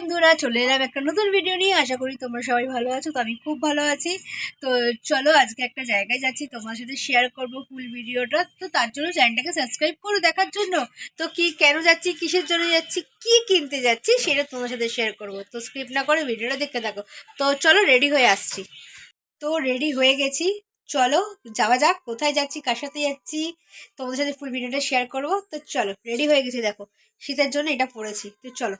বন্ধুরা, চলে এলাম একটা নতুন ভিডিও নিয়ে। আশা করি তোমরা সবাই ভালো আছো, তো আমি খুব ভালো আছি। তো চলো আজকে একটা জায়গায় যাচ্ছি, তোমার সাথে শেয়ার করব ফুল ভিডিওটা তো তার জন্য চ্যানেলটাকে সাবস্ক্রাইব করো দেখার জন্য। তো কি, কেন যাচ্ছি, কিসের জন্য যাচ্ছি, কি কিনতে যাচ্ছি, সেটা তোমার সাথে শেয়ার করব। তো স্ক্রিপ্ট না করে ভিডিওটা দেখতে থাকো। তো চলো রেডি হয়ে আসছি। তো রেডি হয়ে গেছি। চলো, যাওয়া যাক, কোথায় যাচ্ছি, কার সাথে যাচ্ছি, তোমাদের সাথে ফুল ভিডিওটা শেয়ার করব। তো চলো রেডি হয়ে গেছি, দেখো। শীতের জন্য এটা পড়েছি তো চলো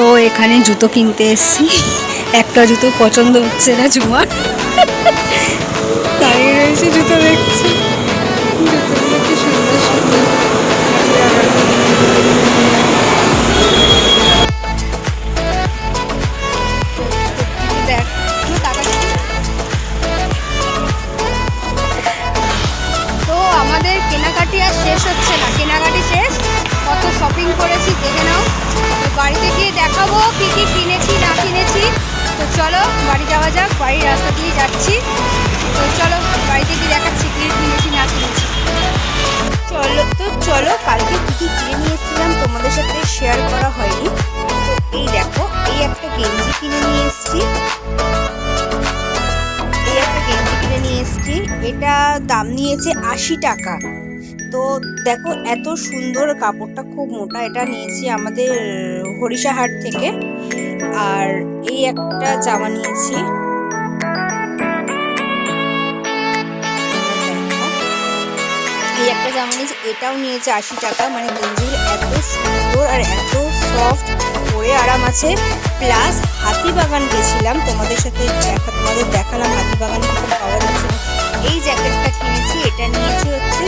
তো এখানে জুতো কিনতে এসেছি। একটা জুতো পছন্দ হচ্ছে না জুমার। দাঁড়িয়ে রয়েছে জুতো দেখছি। কেনাকাটি আর শেষ হচ্ছে না। কেনাকাটি শেষ, কত শপিং করেছি দেখে নাও। চলো, বাড়ি যাওয়া যাক, বাড়ির রাস্তা দিয়ে যাচ্ছি। তো চলো, বাড়িতে গিয়ে দেখাচ্ছি কি কিনেছি না কিনেছি চলো তো, চলো, কালকে কি কি কিনে নিয়ে এসেছিলাম তোমাদের সাথে শেয়ার করা হয়নি। তো এই দেখো, এই একটা গেঞ্জি কিনে নিয়ে এসেছি। এই একটা গেঞ্জি কিনে নিয়ে এসেছি। এটা দাম নিয়েছে আশি টাকা। তো দেখো, এত সুন্দর কাপড়টা, খুব মোটা। এটা নিয়েছি আমাদের হরিষাহাট থেকে। আর এই একটা জামা নিয়েছি। এই একটা জামা নিয়েছি, এটাও নিয়েছে আশি টাকা। মানে গেঞ্জির এত সুন্দর আর এত সফট পরে আরাম আছে। প্লাস হাতিবাগান গেছিলাম। তোমাদের সাথে দেখা, তোমাদের দেখালাম হাতিবাগান পাওয়া যাচ্ছে এই জ্যাকেটটা কিনেছি, এটা নিয়েছি হচ্ছে